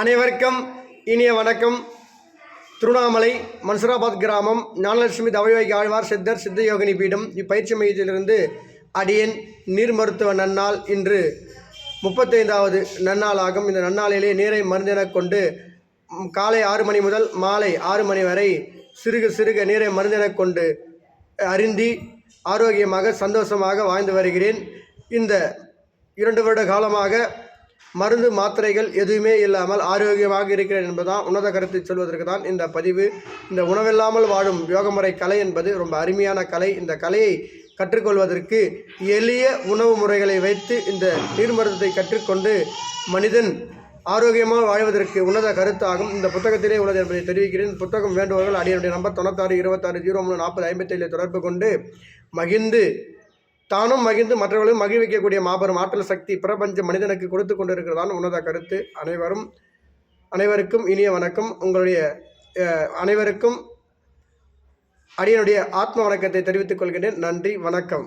அனைவருக்கும் இனிய வணக்கம். திருவண்ணாமலை மன்சராபாத் கிராமம் ஞானலட்சுமி தவழ்வாய்க்கு ஆழ்வார் சித்தர் சித்த யோகினி பீடம் இப்பயிற்சி மையத்திலிருந்து அடியேன் நீர் மருத்துவ நன்னாள் இன்று முப்பத்தைந்தாவது நன்னாள் ஆகும் இந்த நன்னாளிலே நீரை மருந்தெனக் கொண்டு காலை ஆறு மணி முதல் மாலை ஆறு மணி வரை சிறுக சிறுக நீரை மருந்தெனக் கொண்டு அருந்தி ஆரோக்கியமாக சந்தோஷமாக வாழ்ந்து வருகிறேன். இந்த இரண்டு வருட காலமாக மருந்து மாத்திரைகள் எதுவுமே இல்லாமல் ஆரோக்கியமாக இருக்கிறேன் என்பதுதான் உன்னத கருத்தை சொல்வதற்கு தான் இந்த பதிவு. இந்த உணவில்லாமல் வாழும் யோகமுறை கலை என்பது ரொம்ப அருமையான கலை. இந்த கலையை கற்றுக்கொள்வதற்கு எளிய உணவு முறைகளை வைத்து இந்த நீர் மருந்தத்தை கற்றுக்கொண்டு மனிதன் ஆரோக்கியமாக வாழ்வதற்கு உன்னத கருத்தாகும். இந்த புத்தகத்திலே உள்ளது என்பதை தெரிவிக்கிறேன். புத்தகம் வேண்டுவர்கள் அடியனுடைய நம்பர் தொண்ணூத்தாறு இருபத்தாறு ஜீரோ மூணு நாற்பது ஐம்பத்தேழு தொடர்பு கொண்டு மகிழ்ந்து தானும் மகிழ்ந்து மற்றவர்களையும் மகிழ்விக்கக்கூடிய மாபெரும் ஆற்றல் சக்தி பிரபஞ்ச மனிதனுக்கு கொடுத்து கொண்டிருக்கிறதான் உன்னத கருத்து. அனைவரும் அனைவருக்கும் இனிய வணக்கம். உங்களுடைய அனைவருக்கும் அடியனுடைய ஆத்ம வணக்கத்தை தெரிவித்துக் கொள்கின்றேன். நன்றி வணக்கம்.